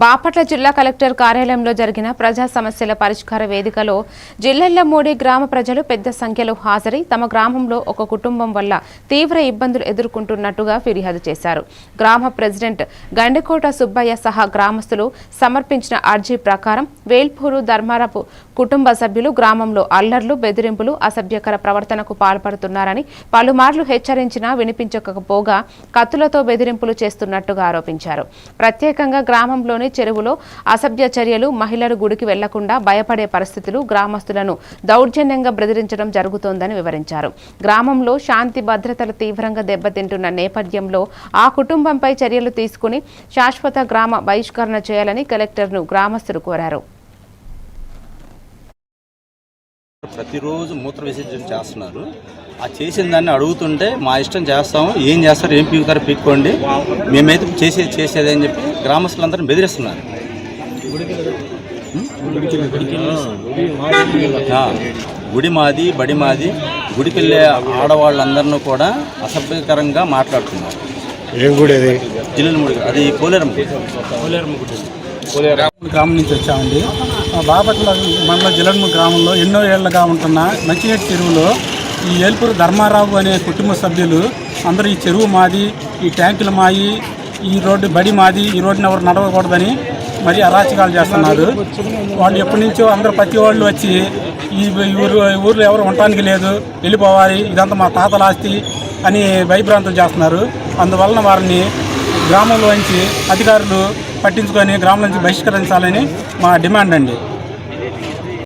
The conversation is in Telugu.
బాపట్ల జిల్లా కలెక్టర్ కార్యాలయంలో జరిగిన ప్రజా సమస్యల పరిష్కార వేదికలో జిల్లెళ్ళమూడి గ్రామ ప్రజలు పెద్ద సంఖ్యలో హాజరై తమ గ్రామంలో ఒక కుటుంబం వల్ల తీవ్ర ఇబ్బందులు ఎదుర్కొంటున్నట్టుగా ఫిర్యాదు చేశారు. గ్రామ ప్రెసిడెంట్ గండికోట సుబ్బయ్య సహా గ్రామస్తులు సమర్పించిన అర్జీ ప్రకారం వేల్పూరు ధర్మారపు కుటుంబ సభ్యులు గ్రామంలో అల్లర్లు బెదిరింపులు అసభ్యకర ప్రవర్తనకు పాల్పడుతున్నారని పలుమార్లు హెచ్చరించినా వినిపించకపోగా కత్తులతో బెదిరింపులు చేస్తున్నట్టుగా ఆరోపించారు. ప్రత్యేకంగా గ్రామంలోని చెరువులో అసభ్య చర్యలు మహిళలు గుడికి వెళ్ళకుండా భయపడే పరిస్థితులు గ్రామస్తులను దౌర్జన్యంగా బెదిరించడం జరుగుతోందని వివరించారు. గ్రామంలో శాంతి భద్రతలు తీవ్రంగా దెబ్బతింటున్న నేపథ్యంలో ఆ కుటుంబంపై చర్యలు తీసుకుని శాశ్వత గ్రామ బహిష్కరణ చేయాలని కలెక్టర్ను గ్రామస్తులు కోరారు. ప్రతిరోజు మూత్ర విసర్జన చేస్తున్నారు. ఆ చేసిన దాన్ని అడుగుతుంటే మా ఇష్టం చేస్తాము ఏం చేస్తారు ఏం పీకుతారో పీక్కోండి. మేమైతే చేసేది చేసేది అని చెప్పి గ్రామస్తులందరూ బెదిరిస్తున్నారు. గుడి మాది బడి మాది. గుడికి వెళ్ళే ఆడవాళ్ళందరినూ కూడా అసభ్యకరంగా మాట్లాడుతున్నారు. ఏం గుడి అది? జిల్లుల ముడి అది కోలేరం గ్రామం నుంచి వచ్చామండి. బాపట్ల మండల జిలన్ము గ్రామంలో ఎన్నో ఏళ్ళుగా ఉంటున్న మంచినీటి చెరువులో ఈ ఏల్పూరు ధర్మారావు అనే కుటుంబ సభ్యులు అందరూ ఈ చెరువు మాది ఈ ట్యాంకులు మాయి ఈ రోడ్డు బడి మాది ఈ రోడ్డుని ఎవరు నడవకూడదని మరి అరాచకాలు చేస్తున్నారు. వాళ్ళు ఎప్పటి నుంచో అందరూ ప్రతి వాళ్ళు వచ్చి ఈ ఊరు ఊర్లో ఎవరు ఉండటానికి లేదు వెళ్ళిపోవాలి ఇదంతా మా తాతల ఆస్తి అని భయభ్రాంతులు చేస్తున్నారు. అందువలన వారిని గ్రామంలో నుంచి అధికారులు పట్టించుకొని గ్రామం నుంచి బహిష్కరించాలని మా డిమాండ్ అండి.